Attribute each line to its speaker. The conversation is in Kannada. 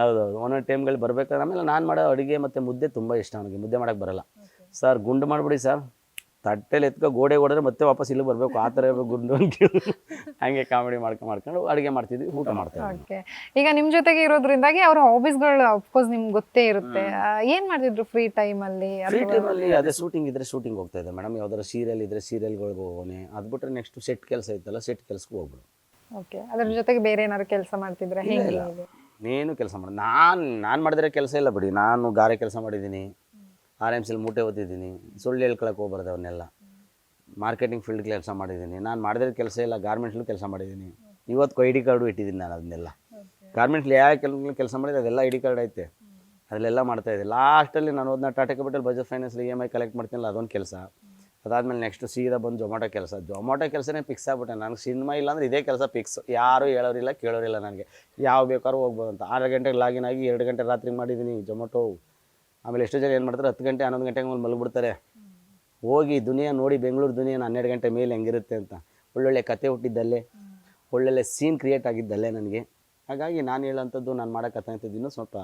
Speaker 1: ಹೌದೌದು. ಒಂದೊಂದು ಟೈಮ್ಗಳು ಬರ್ಬೇಕಾದ್ರೆ ಆಮೇಲೆ ನಾನು ಮಾಡೋ ಅಡುಗೆ ಮತ್ತು ಮುದ್ದೆ ತುಂಬ ಇಷ್ಟ ಅವನಿಗೆ. ಮುದ್ದೆ ಮಾಡೋಕ್ಕೆ ಬರಲ್ಲ. ಸರ್ ಗುಂಡು ಮಾಡಿಬಿಡಿ ಸರ್ ತಟ್ಟೆಲಿ ಎತ್ಕೊ ಗೋಡೆ ಹೊಡೆದ್ರೆ ಮತ್ತೆ ವಾಪಸ್ ಇಲ್ಲಿ ಬರಬೇಕು. ಆ ಥರ ಗುಂಡು ಅಂತ ಹಂಗೆ ಕಾಮಿಡಿ ಮಾಡ್ಕೊಂಡು ಮಾಡ್ಕೊಂಡು ಅಡುಗೆ ಮಾಡ್ತಿದ್ವಿ ಊಟ ಮಾಡ್ತೀವಿ
Speaker 2: ಓಕೆ ಈಗ ನಿಮ್ಮ ಜೊತೆಗೆ ಇರೋದ್ರಿಂದಾಗಿ ಅವ್ರ ಹಾಬೀಸ್ಗಳು ಅಫ್ಕೋರ್ಸ್ ನಿಮ್ಗೆ ಗೊತ್ತೇ ಇರುತ್ತೆ. ಏನು ಮಾಡ್ತಿದ್ರು ಫ್ರೀ ಟೈಮಲ್ಲಿ
Speaker 1: ಫ್ರೀ ಟೈಮಲ್ಲಿ ಅದೇ ಶೂಟಿಂಗ್ ಇದ್ರೆ ಶೂಟಿಂಗ್ ಹೋಗ್ತಾ ಇದೆ ಮೇಡಮ್ ಯಾವ್ದಾರು ಸೀರಿಯಲ್ ಇದ್ರೆ ಸೀರಿಯಲ್ಗಳಿಗೆ ಹೋಗೋನೆ ಅದು ಬಿಟ್ರೆ ನೆಕ್ಸ್ಟ್ ಸೆಟ್ ಕೆಲಸ ಇತ್ತಲ್ಲ ಸೆಟ್ ಕೆಲಸಕ್ಕೆ ಹೋಗ್ಬಿಡು.
Speaker 2: ಓಕೆ ಅದ್ರ ಜೊತೆಗೆ ಬೇರೆ ಏನಾದ್ರು ಕೆಲಸ ಮಾಡ್ತಿದ್ರೆ ಹೆಂಗೆ.
Speaker 1: ನೀನು ಕೆಲಸ ಮಾಡಿ. ನಾನು ನಾನು ಮಾಡಿದ್ರೆ ಕೆಲಸ ಇಲ್ಲ ಬಿಡಿ. ನಾನು ಗಾರೆ ಕೆಲಸ ಮಾಡಿದ್ದೀನಿ. ಆರ್ ಎಂ ಸಿಲ್ ಮೂಟೆ ಓದಿದ್ದೀನಿ ಸುಳ್ಳು ಹೇಳ್ಕೊಳಕ್ಕೆ ಹೋಗ್ಬಾರ್ದು ಅವನ್ನೆಲ್ಲ ಮಾರ್ಕೆಟಿಂಗ್ ಫೀಲ್ಡ್ ಕೆಲಸ ಮಾಡಿದ್ದೀನಿ. ನಾನು ಮಾಡಿದ್ರೆ ಕೆಲಸ ಇಲ್ಲ ಗಾರ್ಮೆಂಟ್ಸಲ್ಲೂ ಕೆಲಸ ಮಾಡಿದ್ದೀನಿ. ಇವತ್ತು ಐ ಡಿ ಕಾರ್ಡು ಇಟ್ಟಿದ್ದೀನಿ ನಾನು ಅದನ್ನೆಲ್ಲ. ಗಾರ್ಮೆಂಟ್ಲಿ ಯಾವ ಕೆಲ ಕೆಲಸ ಮಾಡಿದ್ರೆ ಅದೆಲ್ಲ ಐ ಡಿ ಕಾರ್ಡ್ ಐತೆ. ಅದೆಲ್ಲ ಮಾಡ್ತಾ ಇದ್ದೆ ಲಾಸ್ಟಲ್ಲಿ ನಾನು ಅದನ್ನ ಟಾಟಾ ಕ್ಯಾಪಿಟಲ್ ಬಜಾಜ್ ಫೈನಾನ್ಸ್ಲಿ ಇ ಎಂ ಐ ಕಲೆಕ್ಟ್ ಮಾಡ್ತೀನಲ್ಲ ಅದೊಂದು ಕೆಲಸ. ಅದಾದಮೇಲೆ ನೆಕ್ಸ್ಟ್ ಸೀದಾ ಬಂದು ಜೊಮಾಟೊ ಕೆಲಸ. ಜೊಮಾಟೊ ಕೆಲಸನೇ ಫಿಕ್ಸ್ ಆಗ್ಬಿಟ್ಟೆ. ನನಗೆ ಸಿನಿಮಾ ಇಲ್ಲ ಅಂದ್ರೆ ಇದೇ ಕೆಲಸ ಫಿಕ್ಸ್ ಯಾರು ಹೇಳೋರಿಲ್ಲ ಕೇಳೋರಿಲ್ಲ ನನಗೆ. ಯಾವ ಬೇಕಾದ್ರೂ ಹೋಗ್ಬೋದು ಅಂತ. ಆರು ಗಂಟೆಗೆ ಲಾಗಿನ್ ಆಗಿ ಎರಡು ಗಂಟೆ ರಾತ್ರಿ ಮಾಡಿದ್ದೀನಿ ಜೊಮೊಟೊ ಆಮೇಲೆ ಎಷ್ಟು ಜನ ಏನು ಮಾಡ್ತಾರೆ, ಹತ್ತು ಗಂಟೆ, ಹನ್ನೊಂದು ಗಂಟೆಗೆ ಮೇಲೆ ಮಲಗಿಬಿಡ್ತಾರೆ. ಹೋಗಿ ದುನಿಯಾ ನೋಡಿ ಬೆಂಗಳೂರು ದುನಿಯಾನ ಹನ್ನೆರಡು ಗಂಟೆ ಮೇಲೆ ಹೆಂಗಿರುತ್ತೆ ಅಂತ. ಒಳ್ಳೊಳ್ಳೆ ಕತೆ ಹುಟ್ಟಿದ್ದಲ್ಲೇ. ಒಳ್ಳೊಳ್ಳೆ ಸೀನ್ ಕ್ರಿಯೇಟ್ ಆಗಿದ್ದಲ್ಲೇ ನನಗೆ. ಹಾಗಾಗಿ ನಾನು ಹೇಳೋಂಥದ್ದು, ನಾನು ಮಾಡೋಕ್ಕಂಥದ್ದು ಕಥೆ ಇನ್ನೂ ಸ್ವಲ್ಪ